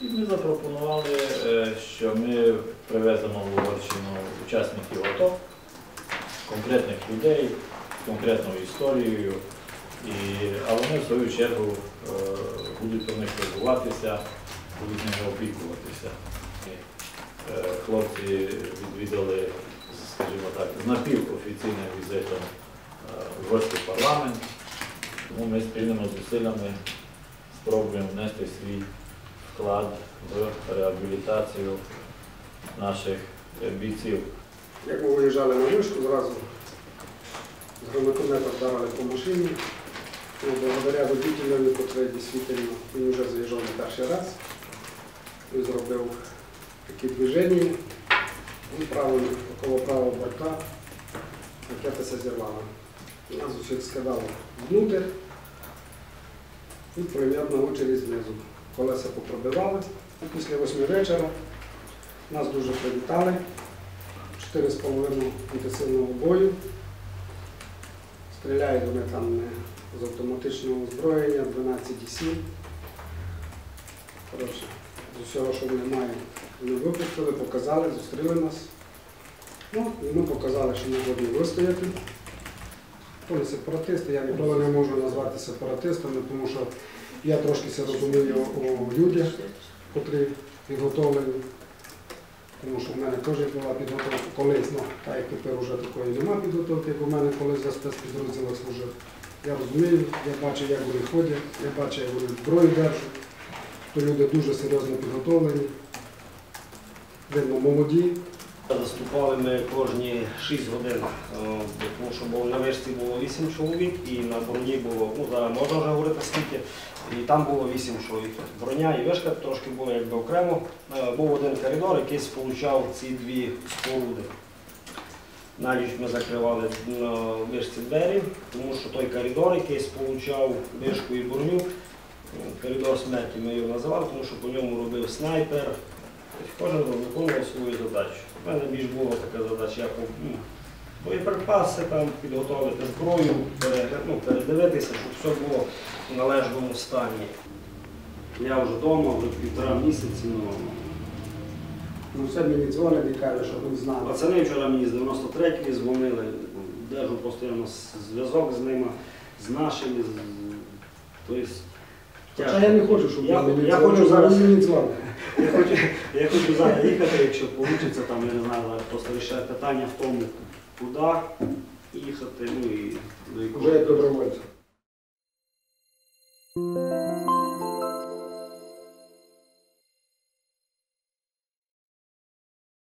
Ми запропонували, е, що ми привеземо в Угорщину учасників АТО, конкретних людей, конкретною історією, і, а вони в свою чергу е, будуть про них турбуватися, будуть ними опікуватися. І, е, Хлопці відвідали, скажімо так, з напівофіційним візитом угорський парламент, тому ми спільними зусиллями спробуємо внести свій вклад в реабілітацію наших бійців. Як ми виїжджали на вишку, зразу з гранатомета вдарили по машині. Ну, благодаря водителю, який дійсно він вже заїжджав не перший раз. Він зробив такі движення. Він правильно, около правого борта ракета се зірвала. Нас усіх скидало внутрь і примірно очередь знизу. Колеса попробивали. Після восьми вечора нас дуже привітали. 4,5 інтенсивного бою. Стріляють вони там з автоматичного озброєння, 12 7 Коротше, з усього, що вони мають, вони випустили, показали, зустріли нас. Ну, і ми показали, що ми годні вистояти. Вони сепаратисти, я ніколи не можу назвати сепаратистами, тому що я трошки се розумію у людях, котрі підготовлені. Тому що в мене теж була підготовка колись, ну, так як тепер вже такої немає підготовки, як у мене колись за спецпідрозділах служив. Я розумію, я бачу, як вони ходять, я бачу, як вони зброю держать, то люди дуже серйозно підготовлені, видно, молоді. Заступали ми кожні 6 годин, е, тому що на вишці було 8 чоловік і на броні було, ну зараз можна вже говорити скільки, і там було 8 чоловік. Броня і вишка трошки були якби окремо. Е, Був один коридор, який сполучав ці дві споруди. На ніч ми закривали на вишці двері, тому що той коридор, який сполучав вишку і броню, е, коридор смерті ми його називали, тому що по ньому робив снайпер. Кожен виконував свою задачу. У мене більш була така задача, як ну, боєприпаси, там, підготовити зброю, ну, передивитися, щоб все було в належному стані. Я вже вдома, вже півтора місяці. Ну, Ну, все мені дзвонять і кажуть, що ви з пацани вчора мені з 93-ї дзвонили, держу постійно зв'язок з ними, з нашими. з- Тобто, я не хочу, щоб Я- мені я хочу зараз- мені дзвонили. Я хочу, я хочу заїхати, якщо вийде, там, я не знаю, просто лише питання в тому, куди їхати, ну і до якого. Вже добровольця.